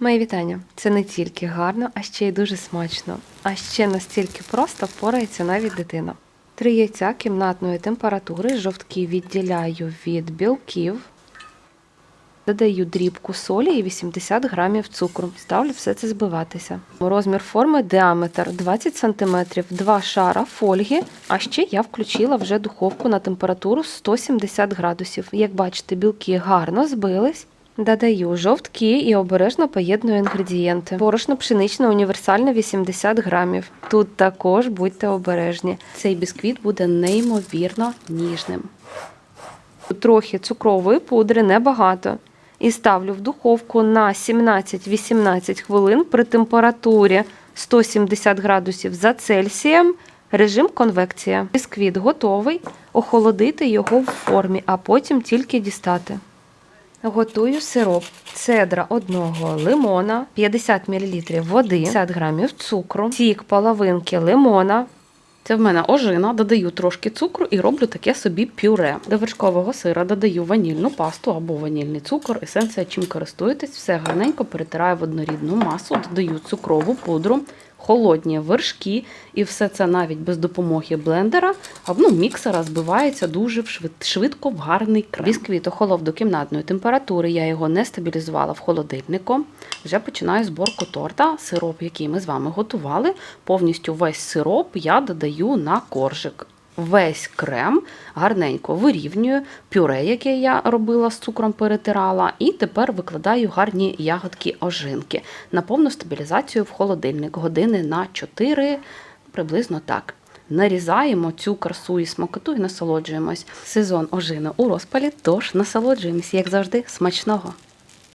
Мої вітання. Це не тільки гарно, а ще й дуже смачно. А ще настільки просто впорається навіть дитина. Три яйця кімнатної температури, жовтки відділяю від білків. Додаю дрібку солі і 80 грамів цукру. Ставлю все це збиватися. Розмір форми діаметр 20 см, два шара фольги. А ще я включила вже духовку на температуру 170 градусів. Як бачите, білки гарно збились. Додаю жовтки і обережно поєдную інгредієнти. Борошно пшеничне універсальне 80 грамів. Тут також будьте обережні. Цей бісквіт буде неймовірно ніжним. Трохи цукрової пудри небагато. І ставлю в духовку на 17-18 хвилин при температурі 170 градусів за Цельсієм. Режим конвекція. Бісквіт готовий. Охолодити його в формі, а потім тільки дістати. Готую сироп. Цедра одного лимона, 50 мл води, 50 грамів цукру, сік половинки лимона. Це в мене ожина, додаю трошки цукру і роблю таке собі пюре. До вершкового сира додаю ванільну пасту або ванільний цукор, есенція, чим користуєтесь, все гарненько перетираю в однорідну масу, додаю цукрову пудру, холодні вершки, і все це навіть без допомоги блендера, а ну, міксера збивається дуже швид- швидко в гарний крем. Бісквіт охолов до кімнатної температури, я його не стабілізувала в холодильнику. Вже починаю зборку торта. Сироп, який ми з вами готували, повністю весь сироп я додаю на коржик. Весь крем гарненько вирівнюю, пюре, яке я робила з цукром, перетирала, і тепер викладаю гарні ягодки ожинки на повну стабілізацію в холодильник години на 4, приблизно так. Нарізаємо цю красу і смакоту і насолоджуємось. Сезон ожини у розпалі, тож насолоджуємось, як завжди, смачного.